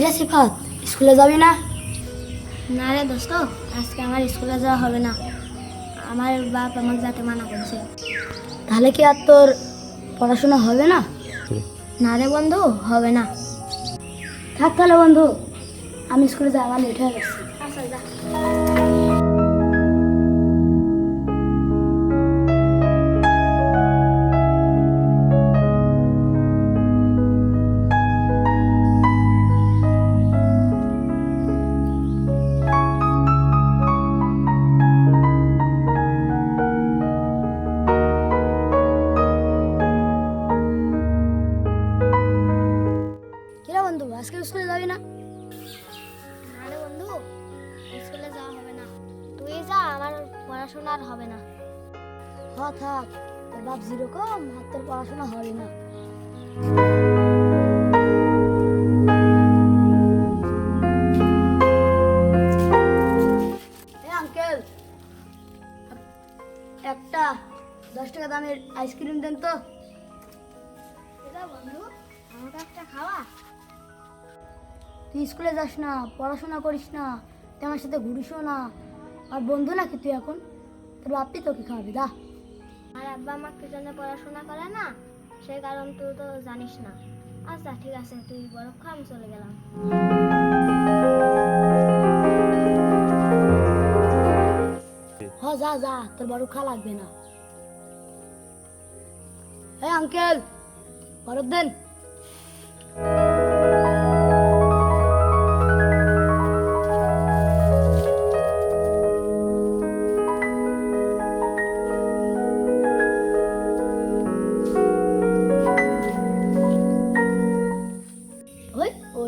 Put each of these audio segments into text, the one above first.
কিরে সিফাত স্কুলে যাবি না? না রে দোস্ত আজকে আমার স্কুলে যাওয়া হবে না। আমার বাপ আমাকে যাতে মানা করছে। তাহলে কি আর তোর পড়াশোনা হবে না? না রে বন্ধু হবে না। থাক তাহলে বন্ধু আমি স্কুলে যাওয়া আমার লেট হয়ে গেছে। আচ্ছা যা। পড়াশোনা আর হবে না। হ, থাক। তোর বাপ যেরকম, আর পড়াশোনা হবে না। একটা দশ টাকা দামের আইসক্রিম দেন তো। বন্ধু, আমাকে একটা খাওয়া। তুই স্কুলে যাস না, পড়াশোনা করিস না, তুই আমার সাথে ঘুরিসও না। আর বন্ধু নাকি তুই এখন? তোর বাপি তোকে খাওয়াবি দা আর আব্বা আমার কি জন্য পড়াশোনা করে না? সেই কারণ তুই তো জানিস না। আচ্ছা ঠিক আছে তুই বরফ খা আমি চলে গেলাম। হ যা যা তোর বড় খা লাগবে না। হ্যাঁ আঙ্কেল বরফ দেন।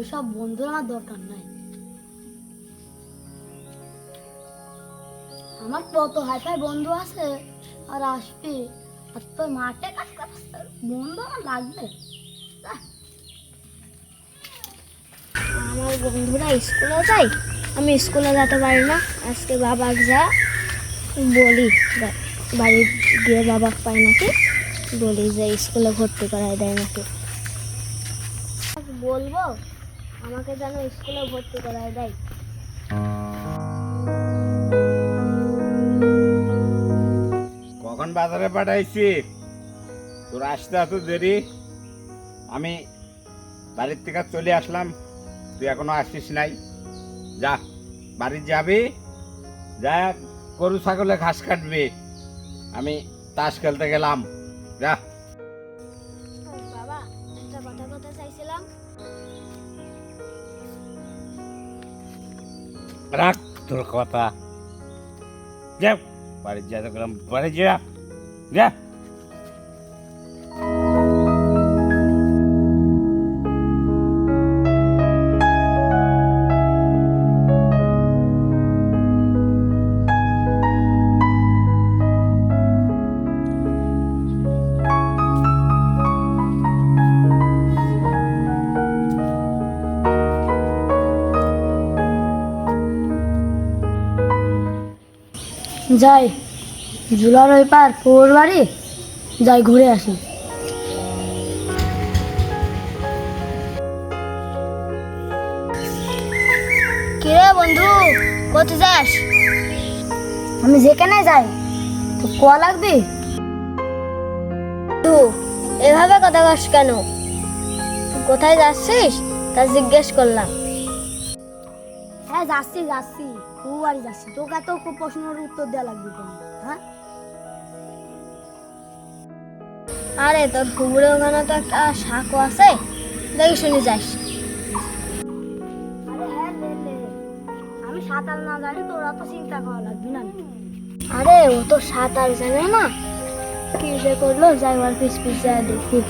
ওইসব বন্ধুর আমার দরকার নাই। আমার কত হাইফাই বন্ধু আছে আর আসবে, আর তোর মাঠে কাজ করতে বন্ধু আমার লাগবে। আমার বন্ধুরা স্কুলে যায়, আমি স্কুলে যেতে পারি না, আজকে বাবা যা, বলি বাড়ি গিয়ে বাবা পাই নাকি, বলি যে স্কুলে ভর্তি করায় দেয় নাকি। বলব আমাকে যেন স্কুলে ভর্তি করায় দেয় কখন বাজারে পাঠাইছি? তোর আসতে এত দেরি? আমি বাড়ির থেকে চলে আসলাম, তুই এখনও আসিস নাই। যা, বাড়ি যাবি? যা, গরু, ছাগলে ঘাস কাটবি। আমি তাস খেলতে গেলাম। যা। রাখ তোর কথা যা বাড়ি যেতে গেলাম বাড়ি যা যাই জুলার ওই পার পৌর বাড়ি যাই ঘুরে আসি। কিরে বন্ধু কোথায় যাস? আমি যেখানে যাই তো কোয়া লাগবে? তু এভাবে কথা কস কেন? কোথায় যাচ্ছিস? তা জিজ্ঞেস করলাম। হ্যাঁ যাচ্ছি যাচ্ছি। তোকে এত প্রশ্নের উত্তর দেওয়া লাগবে হ্যাঁ? আরে, তোর ওখানে তো একটা সাঁকো আছে শুনে যাস। হ্যাঁ আমি সাঁতার না জানি, তোরা তো চিন্তা করা লাগবে না। আরে, ও তো সাঁতার জানে না। কি সে করল, যাই ওর পিস পিস দেখি।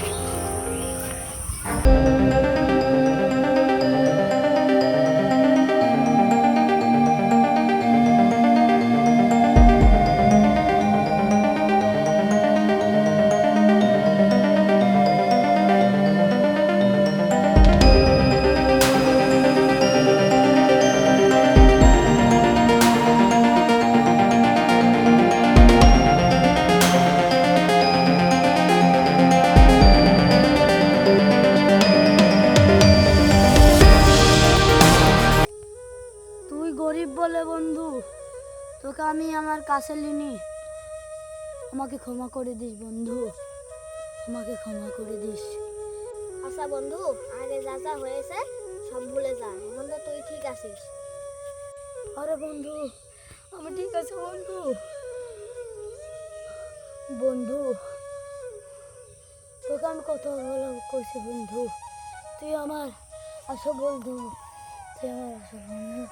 আমি আমার কাছে লিনি আমাকে ক্ষমা করে দিস বন্ধু। আমাকে ক্ষমা করে দিস। আচ্ছা বন্ধু আগে যা যা হয়েছে সব ভুলে যা এখন তো তুই ঠিক আছিস। আরে বন্ধু আমি ঠিক আছে বন্ধু। বন্ধু তোকে আমি কত ভালো করছি বন্ধু। তুই আমার আসো বন্ধু। তুই আমার আসো বন্ধু।